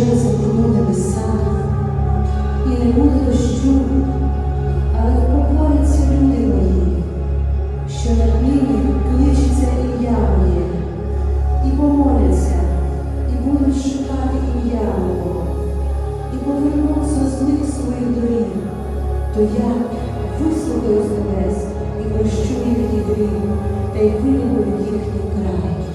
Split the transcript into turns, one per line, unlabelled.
Якщо замкну небеса і не буде дощу, але покориться люди мої, що на ними кличеться ім'я моє, і помоляться, і будуть шукати ім'я мого, і повернуться з них своїх доріг, то я вислухаю з небес і прощу їх гріх, та й вилюблю їхній край.